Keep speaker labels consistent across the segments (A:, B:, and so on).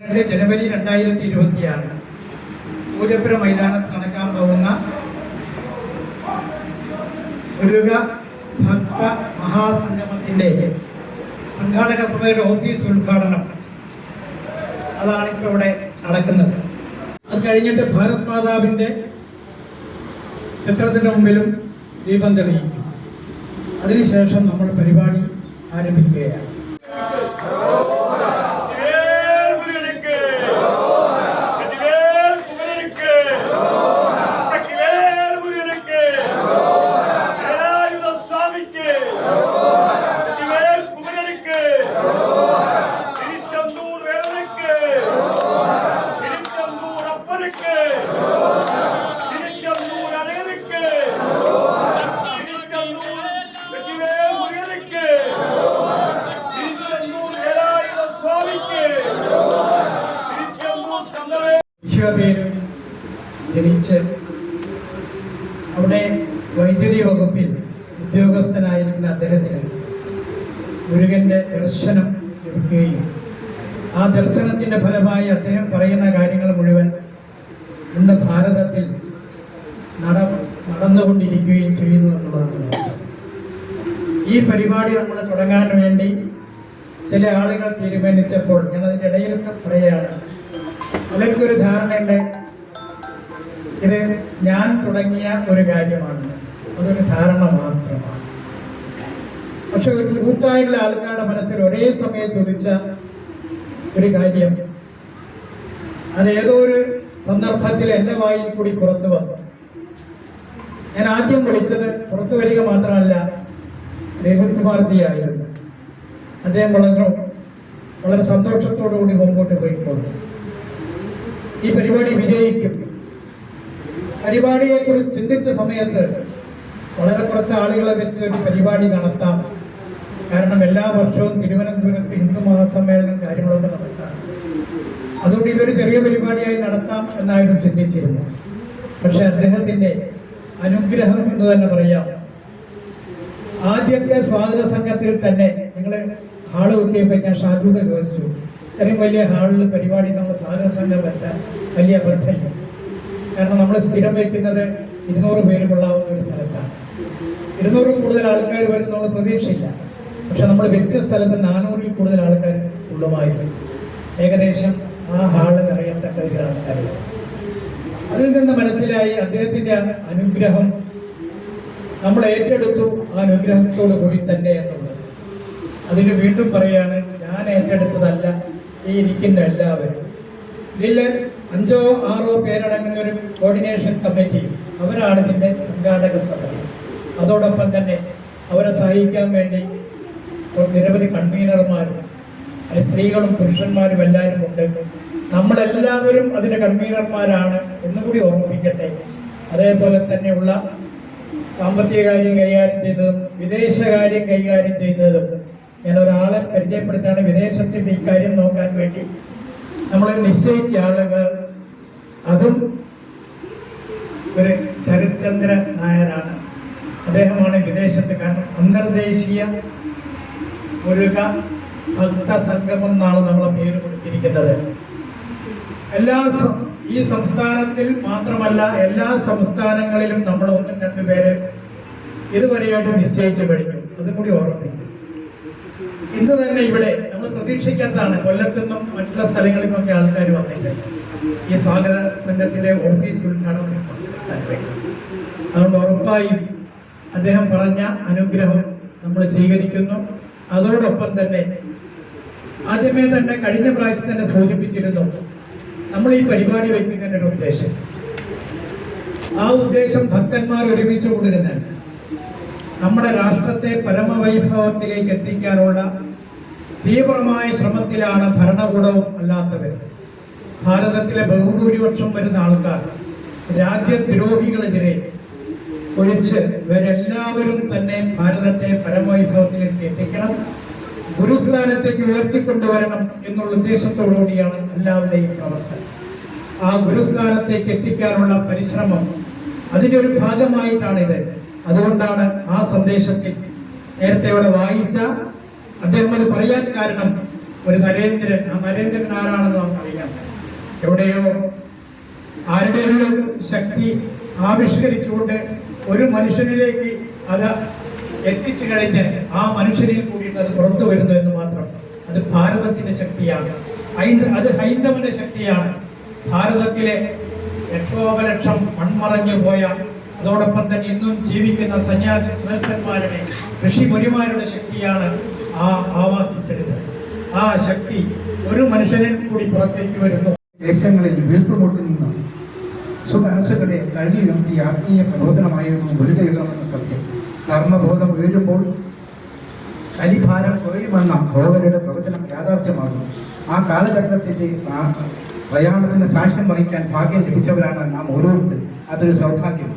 A: ജനുവരി രണ്ടായിരത്തി ഇരുപത്തിയാറ് പൂജപ്പുര മൈതാനത്ത് നടക്കാൻ പോകുന്ന മുരുക ഭക്ത മഹാസംഗമത്തിന്റെ സംഘാടക സഭയുടെ ഓഫീസ് ഉദ്ഘാടനം അതാണ് ഇപ്പോൾ ഇവിടെ നടക്കുന്നത്. അത് കഴിഞ്ഞിട്ട് ഭാരത് മാതാവിന്റെ ചിത്രത്തിന് മുമ്പിലും ദീപം തെളിയിക്കും. അതിനുശേഷം നമ്മൾ പരിപാടി ആരംഭിക്കുകയാണ്. ദർശനത്തിന്റെ ഫലമായി അദ്ദേഹം പറയുന്ന കാര്യങ്ങൾ മുഴുവൻ ഇന്ന് ഭാരതത്തിൽ നട നടന്നുകൊണ്ടിരിക്കുകയും ചെയ്യുന്നു എന്നുള്ളതാണ് ഈ പരിപാടി നമ്മൾ തുടങ്ങാൻ വേണ്ടി ചില ആളുകൾ തീരുമാനിച്ചപ്പോൾ ഞാൻ അതിന്റെ ഇടയിലൊക്കെ പറയുകയാണ്. പലർക്കൊരു ധാരണയുണ്ട്. ഇത് ഞാൻ തുടങ്ങിയ ഒരു കാര്യമാണ്. അതൊരു ധാരണ മാത്രമാണ്. പക്ഷെ ഒരു കൂട്ടായുള്ള ആൾക്കാരുടെ മനസ്സിൽ ഒരേ സമയത്ത് ഒളിച്ച ഒരു കാര്യം. അത് ഏതോ ഒരു സന്ദർഭത്തിൽ എന്റെ വായിൽ കൂടി പുറത്തു വന്നു. ഞാൻ ആദ്യം വിളിച്ചത് പുറത്തു വരിക മാത്രമല്ല രഘുൽ കുമാർജി ആയിരുന്നു. അദ്ദേഹം വളരെ വളരെ സന്തോഷത്തോടു കൂടി മുമ്പോട്ട് പോയിക്കൊണ്ട് ഈ പരിപാടി വിജയിക്കും. പരിപാടിയെക്കുറിച്ച് ചിന്തിച്ച സമയത്ത് വളരെ കുറച്ച് ആളുകളെ വെച്ച് ഒരു പരിപാടി നടത്താം. കാരണം എല്ലാ വർഷവും തിരുവനന്തപുരത്ത് ഹിന്ദു മഹാസമ്മേളനം കാര്യങ്ങളൊക്കെ നടക്കാം അതുകൊണ്ട് ഇതൊരു ചെറിയ പരിപാടിയായി നടത്താം എന്നായിരുന്നു ചിന്തിച്ചിരുന്നു പക്ഷെ അദ്ദേഹത്തിന്റെ അനുഗ്രഹം എന്ന് തന്നെ പറയാം. ആദ്യത്തെ സ്വാഗത സംഘത്തിൽ തന്നെ നിങ്ങൾ ഹാൾ കിട്ടിയപ്പോൾ ഞാൻ ഷാജുടെ ചോദിച്ചു ഇത്രയും വലിയ ഹാളിൽ പരിപാടി നമ്മൾ സ്വാഗത സംഘം വെച്ചാൽ വലിയ അബദ്ധമില്ല കാരണം നമ്മൾ സ്ഥിരം വയ്ക്കുന്നത് ഇരുന്നൂറ് പേര് കൊള്ളാവുന്ന ഒരു സ്ഥലത്താണ്. ഇരുന്നൂറ് കൂടുതൽ ആൾക്കാർ വരുന്നുള്ള പ്രതീക്ഷയില്ല. പക്ഷെ നമ്മൾ വെച്ച സ്ഥലത്ത് നാനൂറിൽ കൂടുതൽ ആൾക്കാർ ഉള്ളുമായിരുന്നു. ഏകദേശം ആ ഹാൾ നിറയത്തക്കതിൽ ആൾക്കാർ അതിൽ നിന്ന് മനസ്സിലായി അദ്ദേഹത്തിന്റെ അനുഗ്രഹം നമ്മൾ ഏറ്റെടുത്തു ആ അനുഗ്രഹത്തോടു കൂടി തന്നെ എന്നുള്ളത്. അതിന് വീണ്ടും പറയാണ് ഞാൻ ഏറ്റെടുത്തതല്ല ഈ ഇരിക്കുന്ന എല്ലാവരും. ഇതിൽ അഞ്ചോ ആറോ പേരടങ്ങുന്ന ഒരു കോർഡിനേഷൻ കമ്മിറ്റി അവരാണ് ഇതിന്റെ സംഘാടക സമിതി. അതോടൊപ്പം തന്നെ അവരെ സഹായിക്കാൻ വേണ്ടി നിരവധി കൺവീനർമാരും സ്ത്രീകളും പുരുഷന്മാരും എല്ലാവരും ഉണ്ട്. നമ്മളെല്ലാവരും അതിന്റെ കൺവീനർമാരാണ് എന്നുകൂടി ഓർമ്മിപ്പിക്കട്ടെ. അതേപോലെ തന്നെയുള്ള സാമ്പത്തിക കാര്യം കൈകാര്യം ചെയ്തതും വിദേശകാര്യം കൈകാര്യം ചെയ്തതും ഞാൻ ഒരാളെ പരിചയപ്പെടുത്താണ് വിദേശത്തിന്റെ ഇക്കാര്യം കാര്യം നോക്കാൻ വേണ്ടി. നമ്മൾ നിശ്ചയിച്ച ആളുകൾ അതും ഒരു ശരത്ചന്ദ്ര നായരാണ്. അദ്ദേഹമാണ് വിദേശത്ത് കാരണം അന്തർദേശീയ മുരുക ഭക്ത സംഗമം എന്നാണ് നമ്മളെ പേര് കൊടുത്തിരിക്കുന്നത്. എല്ലാ ഈ സംസ്ഥാനത്തിൽ മാത്രമല്ല എല്ലാ സംസ്ഥാനങ്ങളിലും നമ്മൾ ഒന്നും രണ്ടു പേര് ഇതുവരെയായിട്ട് നിശ്ചയിച്ചു കഴിഞ്ഞു. അതും കൂടി ഓർമ്മിക്കും ഇന്ന് തന്നെ ഇവിടെ നമ്മൾ പ്രതീക്ഷിക്കാത്തതാണ് കൊല്ലത്തു നിന്നും മറ്റുള്ള സ്ഥലങ്ങളിൽ നിന്നൊക്കെ ആൾക്കാർ വന്നിട്ട് ഈ സ്വാഗത സംഘത്തിന്റെ ഓഫീസ് ഉദ്ഘാടനം. അതുകൊണ്ട് ഉറപ്പായും അദ്ദേഹം പറഞ്ഞ അനുഗ്രഹം നമ്മൾ സ്വീകരിക്കുന്നു. അതോടൊപ്പം തന്നെ ആദ്യമേ തന്നെ കഴിഞ്ഞ പ്രാവശ്യം തന്നെ സൂചിപ്പിച്ചിരുന്നു നമ്മൾ ഈ പരിപാടി വയ്ക്കുന്നതിന്റെ ഒരു ഉദ്ദേശം. ആ ഉദ്ദേശം ഭക്തന്മാർ ഒരുമിച്ച് കൊടുക്കുന്ന നമ്മുടെ രാഷ്ട്രത്തെ പരമവൈഭവത്തിലേക്ക് എത്തിക്കാനുള്ള തീവ്രമായ ശ്രമത്തിലാണ് ഭരണകൂടവും അല്ലാത്തവർ ഭാരതത്തിലെ ബഹുഭൂരിപക്ഷം വരുന്ന ആൾക്കാർ രാജ്യദ്രോഹികളെതിരെ ഒഴിച്ച് ഇവരെല്ലാവരും തന്നെ ഭാരതത്തെ പരമവൈഭവത്തിലേക്ക് എത്തിക്കണം. ഗുരുസ്ഥാനത്തേക്ക് ഉയർത്തിക്കൊണ്ടുവരണം എന്നുള്ള ഉദ്ദേശത്തോടുകൂടിയാണ് എല്ലാവരുടെയും പ്രവർത്തനം. ആ ഗുരുസ്ഥാനത്തേക്ക് എത്തിക്കാനുള്ള പരിശ്രമം അതിന്റെ ഒരു ഭാഗമായിട്ടാണിത്. അതുകൊണ്ടാണ് ആ സന്ദേശത്തിൽ നേരത്തെ ഇവിടെ വായിച്ച അദ്ദേഹം അത് പറയാൻ കാരണം ഒരു നരേന്ദ്രൻ. ആ നരേന്ദ്രൻ ആരാണെന്ന് നമുക്കറിയാം. എവിടെയോ ആരുടെയോ ശക്തി ആവിഷ്കരിച്ചുകൊണ്ട് ഒരു മനുഷ്യനിലേക്ക് അത് എത്തിച്ചു കഴിഞ്ഞ് ആ മനുഷ്യനിൽ കൂടിയിട്ട് അത് പുറത്തു വരുന്നു എന്ന് മാത്രം. അത് ഭാരതത്തിന്റെ ശക്തിയാണ്. അത് ഹൈന്ദവന്റെ ശക്തിയാണ്. ഭാരതത്തിലെ ലക്ഷോപലക്ഷം മൺമറഞ്ഞു പോയ അതോടൊപ്പം തന്നെ ഇന്നും ജീവിക്കുന്ന സന്യാസി ശ്രേഷ്ഠന്മാരുടെ ഋഷിമുരിമാരുടെ ശക്തിയാണ് ആ ആവാഹിച്ചെടുത്തത്. ആ ശക്തി ഒരു മനുഷ്യനിൽ കൂടി പുറത്തേക്ക് വരുന്നു.
B: ദേശങ്ങളിൽ വീർപ്പുമുട്ടി നിന്ന്. സുമനസ്സുകളെ കഴുകി ഉയർത്തിയ ആത്മീയ പ്രബോധനമായിരുന്നു മുരുകയുഗമെന്ന സത്യം. ധർമ്മബോധം ഉയരുമ്പോൾ കലിഭാരം കുറയുമെന്ന ഭോവരുടെ പ്രവചനം യാഥാർത്ഥ്യമാകുന്നു. ആ കാലഘട്ടത്തിന്റെ ആ പ്രയാണത്തിന് സാക്ഷ്യം വഹിക്കാൻ ഭാഗ്യം ലഭിച്ചവരാണ് നാം ഓരോരുത്തരും. അതൊരു സൗഭാഗ്യം.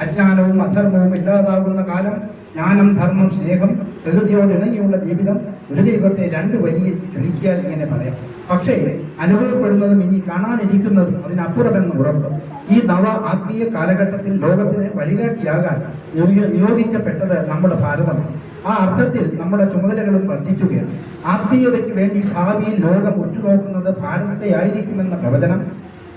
B: അജ്ഞാനവും അധർമ്മവും ഇല്ലാതാകുന്ന കാലം ജ്ഞാനം ധർമ്മം സ്നേഹം പ്രകൃതിയോട് ഇണങ്ങിയുള്ള ജീവിതം മുരുകയുഗത്തെ രണ്ട് വരിയിൽ ചുരുക്കിയാൽ ഇങ്ങനെ പറയാം. പക്ഷേ അനുഭവപ്പെടുന്നതും ഇനി കാണാനിരിക്കുന്നതും അതിനപ്പുറമെന്ന് ഉറപ്പ്. ഈ നവ ആത്മീയ കാലഘട്ടത്തിൽ ലോകത്തിന് വഴികാട്ടിയാകാൻ നിയോ- നിയോഗിക്കപ്പെട്ടത് നമ്മുടെ ഭാരതമാണ്. ആ അർത്ഥത്തിൽ നമ്മുടെ ചുമതലകളും വർദ്ധിക്കുകയാണ്. ആത്മീയതയ്ക്ക് വേണ്ടി ഭാവിയിൽ ലോകം ഉറ്റുനോക്കുന്നത് ഭാരതത്തെ ആയിരിക്കുമെന്ന പ്രവചനം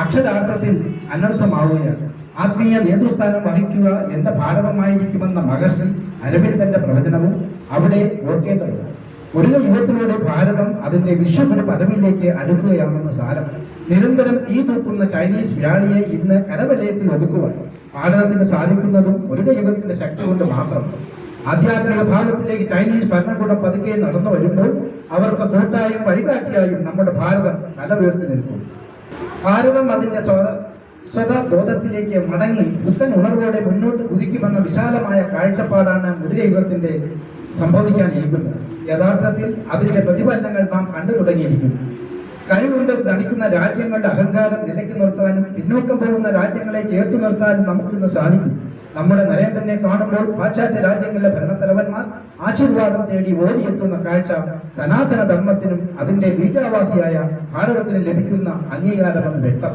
B: അക്ഷരാർത്ഥത്തിൽ അനർത്ഥമാവുകയാണ്. ആത്മീയ നേതൃസ്ഥാനം വഹിക്കുക എന്ന ഭാരതമായിരിക്കുമെന്ന മഹർഷി അരവിന്ദന്റെ പ്രവചനവും അവിടെ ഓർക്കേണ്ടതുണ്ട്. ഒരു യുഗത്തിലൂടെ ഭാരതം അതിന്റെ വിശ്വഗുരു പദവിയിലേക്ക് അടുക്കുകയാണെന്ന് സാരം. നിരന്തരം ഈ തൂക്കുന്ന ചൈനീസ് വ്യാളിയെ ഇന്ന് കരവലയത്തിൽ ഒതുക്കുവാൻ ഭാരതത്തിന് സാധിക്കുന്നതും ഒരു യുഗത്തിന്റെ ശക്തി കൊണ്ട് മാത്രം. ആധ്യാത്മിക ഭാഗത്തിലേക്ക് ചൈനീസ് ഭരണകൂടം പതുക്കെ നടന്നു വരുമ്പോൾ അവർക്ക് കൂട്ടായും വഴികാട്ടിയായും നമ്മുടെ ഭാരതം തല ഉയർത്തി നിൽക്കും. ഭാരതം അതിന്റെ സ്വ സ്വതബോധത്തിലേക്ക് മടങ്ങി പുത്തൻ ഉണർവോടെ മുന്നോട്ട് കുതിക്കുമെന്ന വിശാലമായ കാഴ്ചപ്പാടാണ് മുരുകയുഗത്തിന്റെ സംഭവിക്കാനിരിക്കുന്നത്. യഥാർത്ഥത്തിൽ അതിന്റെ പ്രതിഫലനങ്ങൾ നാം കണ്ടു തുടങ്ങിയിരിക്കുന്നു. കഴിവുണ്ട് നടിക്കുന്ന രാജ്യങ്ങളുടെ അഹങ്കാരം നിലയ്ക്ക് നിർത്താനും പിന്നോക്കം പോകുന്ന രാജ്യങ്ങളെ ചേർത്ത് നിർത്താനും നമുക്കിന്ന് സാധിക്കും. നമ്മുടെ നരേന്ദ്രനെ കാണുമ്പോൾ പാശ്ചാത്യ രാജ്യങ്ങളിലെ ഭരണത്തലവന്മാർ ആശീർവാദം തേടി ഓടിയെത്തുന്ന കാഴ്ച സനാതന ധർമ്മത്തിനും അതിന്റെ ബീജാവാഹിയായ ഭാരതത്തിന് ലഭിക്കുന്ന അംഗീകാരമെന്ന് വ്യക്തം.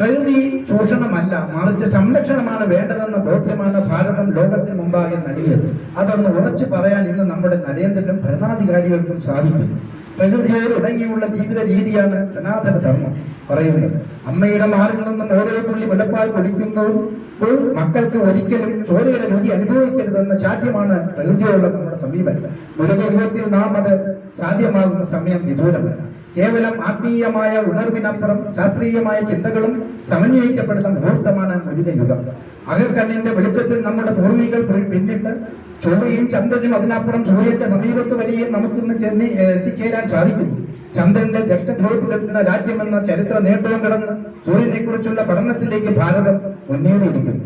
B: പ്രകൃതി ചൂഷണമല്ല മറിച്ച് സംരക്ഷണമാണ് വേണ്ടതെന്ന ബോധ്യമാണ് ഭാരതം ലോകത്തിന് മുമ്പാകെ നൽകിയത്. അതൊന്ന് ഉറച്ചു പറയാൻ ഇന്ന് നമ്മുടെ നരേന്ദ്രനും ഭരണാധികാരികൾക്കും സാധിക്കുന്നു. പ്രകൃതിയോട് ഇടങ്ങിയുള്ള ജീവിത രീതിയാണ് സനാതന ധർമ്മം പറയുന്നത്. അമ്മയുടെ മാറിൽ നിന്നും ഓരോ തുള്ളി വെളുപ്പായി കുടിക്കുന്നതും മക്കൾക്ക് ഒരിക്കലും ചോരയുടെ രുചി അനുഭവിക്കരുതെന്ന ശാഠ്യമാണ് പ്രകൃതിയോടുള്ള നമ്മുടെ സമീപനം. മുരുക യുഗത്തിൽ നാം അത് സാധ്യമാകുന്ന സമയം വിദൂരമല്ല. കേവലം ആത്മീയമായ ഉണർവിനപ്പുറം ശാസ്ത്രീയമായ ചിന്തകളും സമന്വയിക്കപ്പെടുന്ന മുഹൂർത്തമാണ് മുരുക യുഗം അകൽക്കണ്ണിന്റെ വെളിച്ചത്തിൽ നമ്മുടെ പൂർവികൾ പിന്നിട്ട് ചൊവ്വയും ചന്ദ്രനും അതിനപ്പുറം സൂര്യന്റെ സമീപത്ത് വരികയും നമുക്കിന്ന് ചെന്ന് എത്തിച്ചേരാൻ സാധിക്കുന്നു. ചന്ദ്രന്റെ ദക്ഷിണധ്രുവത്തിലെത്തുന്ന രാജ്യമെന്ന ചരിത്ര നേട്ടവും കടന്ന് സൂര്യനെ കുറിച്ചുള്ള പഠനത്തിലേക്ക് ഭാരതം മുന്നേറിയിരിക്കുന്നു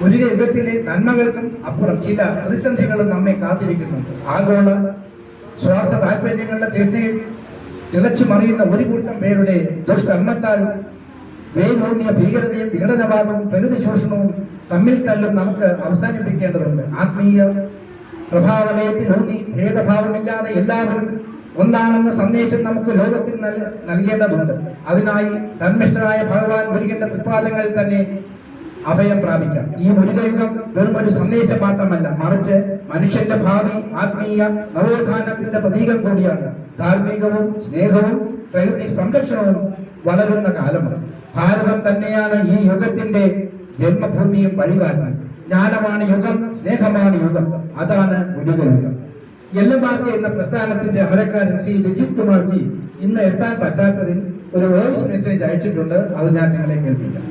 B: മുരുക യുഗത്തിലെ നന്മകൾക്കും അപ്പുറം ചില പ്രതിസന്ധികളും നമ്മെ കാത്തിരിക്കുന്നു. ആഗോള സ്വാർത്ഥ താല്പര്യങ്ങളുടെ തീർച്ചയിൽ തിളച്ചു മറിയുന്ന ഒരു കൂട്ടം പേരുടെ ദുഷ്കർമ്മത്താൽ വേരൂന്നിയ ഭീകരതയും വിഘടനവാദവും പ്രകൃതി ചൂഷണവും തമ്മിൽ തല്ലും നമുക്ക് അവസാനിപ്പിക്കേണ്ടതുണ്ട്. ആത്മീയ പ്രഭാവലയത്തിലൂന്നി ഭേദഭാവമില്ലാതെ എല്ലാവരും ഒന്നാണെന്ന സന്ദേശം നമുക്ക് ലോകത്തിൽ നൽ- നൽകേണ്ടതുണ്ട്. അതിനായി ധർമ്മിഷ്ഠനായ ഭഗവാൻ ഗുരുകന്റെ തൃപ്പാദങ്ങളിൽ തന്നെ അഭയം പ്രാപിക്കാം. ഈ മുരുകയുഗം വെറും ഒരു സന്ദേശം മാത്രമല്ല മറിച്ച് മനുഷ്യന്റെ ഭാവി ആത്മീയ നവോത്ഥാനത്തിന്റെ പ്രതീകം കൂടിയാണ്. ധാർമ്മികവും സ്നേഹവും പ്രകൃതി സംരക്ഷണവും വളരുന്ന കാലമാണ് ഭാരതം തന്നെയാണ് ഈ യുഗത്തിന്റെ ജന്മഭൂമിയും വഴികാരണം ജ്ഞാനമാണ് യുഗം സ്നേഹമാണ് യുഗം. അതാണ് മുരുകയുഗം എല്ലമാർക്ക് എന്ന പ്രസ്ഥാനത്തിന്റെ അമരക്കാരൻ ശ്രീ രജിത് കുമാർജി ഇന്ന് എത്താൻ പറ്റാത്തതിൽ ഒരു വോയിസ് മെസ്സേജ് അയച്ചിട്ടുണ്ട്. അത് ഞാൻ നിങ്ങളെ കേൾപ്പിക്കാം.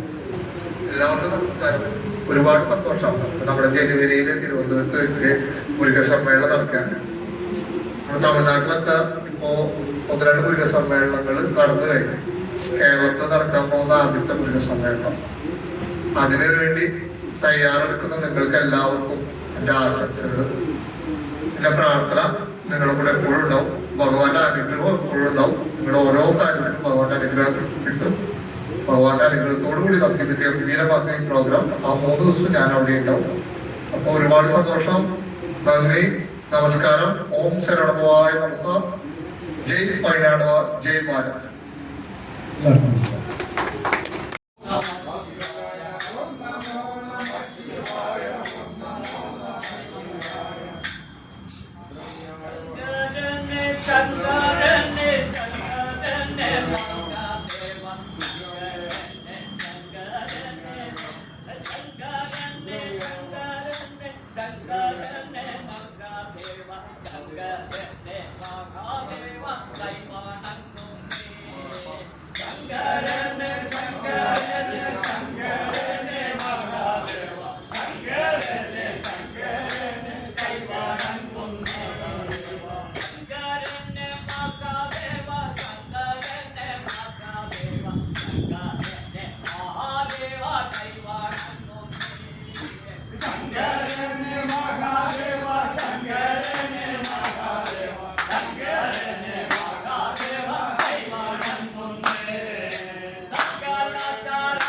C: എല്ലാവർക്കും നമസ്കാരം. ഒരുപാട് സന്തോഷം. നമ്മുടെ ജനുവരിയിലെ തിരുവനന്തപുരത്ത് വെച്ച് മുരുക സമ്മേളനം നടക്കുകയാണ് തമിഴ്നാട്ടിലൊക്കെ ഇപ്പോ ഒന്ന് രണ്ട് മുരുക സമ്മേളനങ്ങൾ നടന്നു കഴിഞ്ഞു. കേരളത്തിൽ നടക്കാൻ പോകുന്ന ആദ്യത്തെ മുരുക സമ്മേളനം അതിനു വേണ്ടി തയ്യാറെടുക്കുന്ന നിങ്ങൾക്ക് എല്ലാവർക്കും എന്റെ ആശംസകൾ എന്റെ പ്രാർത്ഥന നിങ്ങളുടെ കൂടെ എപ്പോഴും ഉണ്ടാവും. ഭഗവാന്റെ അനുഗ്രഹം എപ്പോഴും ഉണ്ടാവും. നിങ്ങളുടെ ഓരോ കാര്യത്തിലും ഭഗവാന്റെ അനുഗ്രഹം കിട്ടും. ഭഗവാന്റെ കൂടി നമുക്ക് ഇതിന്റെ ഈ പ്രോഗ്രാം. ആ മൂന്ന് ദിവസം ഞാൻ അവിടെ ഉണ്ടാവും. അപ്പൊ ഒരുപാട് സന്തോഷം. നന്ദി. നമസ്കാരം. ഓം ശരണമായ നമുക്ക് ജയ് പൈനാടവ. ജയ് ഭാരത്
B: എല്ലാവർക്കും നമസ്കാരം.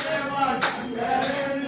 D: Deus.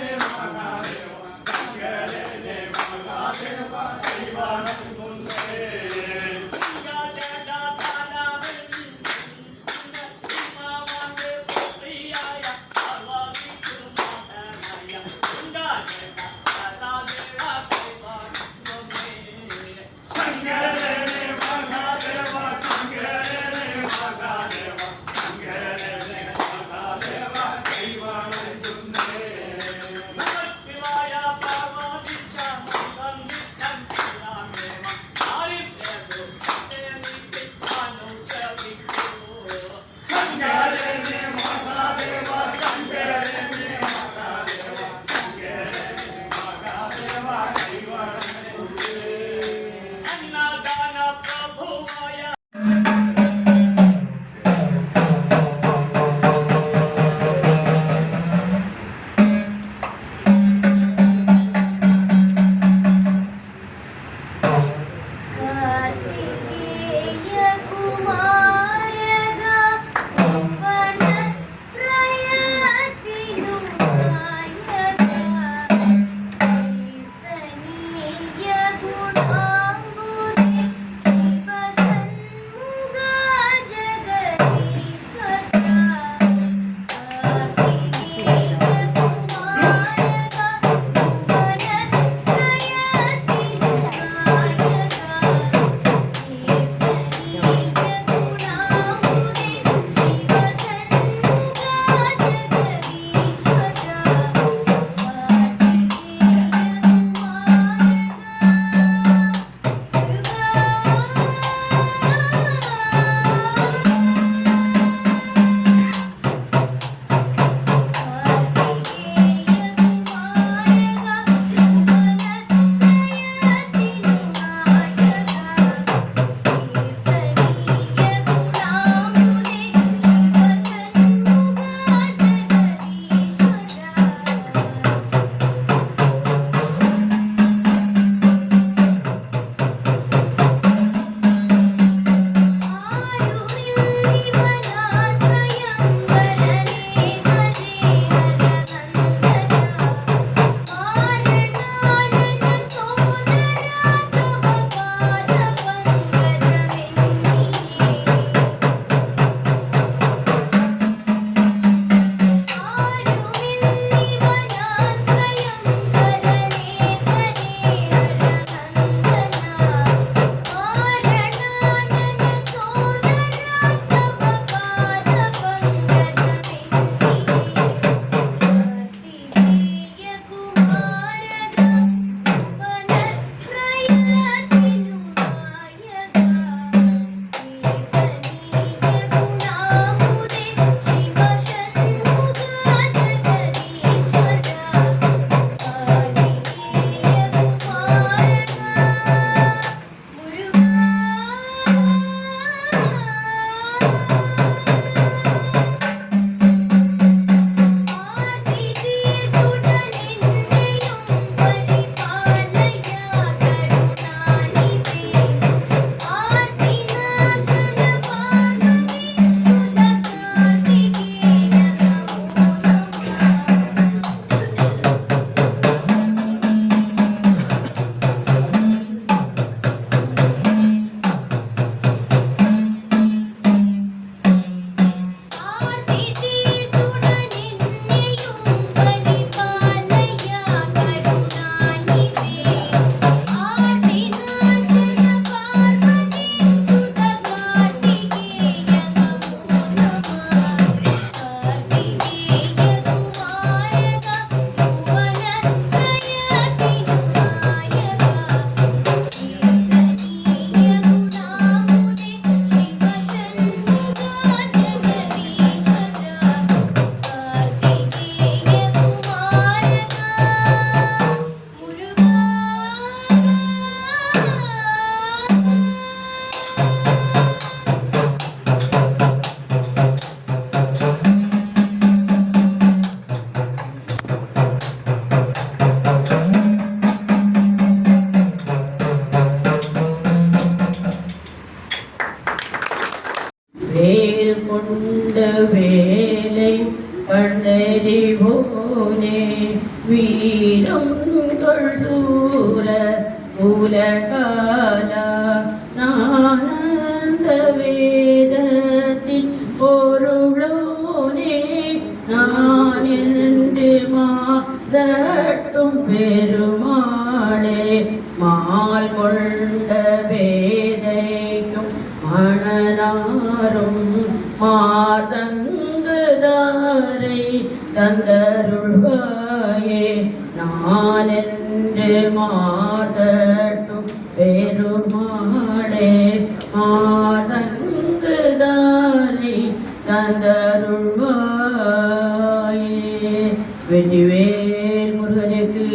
D: ഉലകാല மாதங்குதாரை தந்தருள்வாயே. வெற்றிவேல் முருகனுக்கு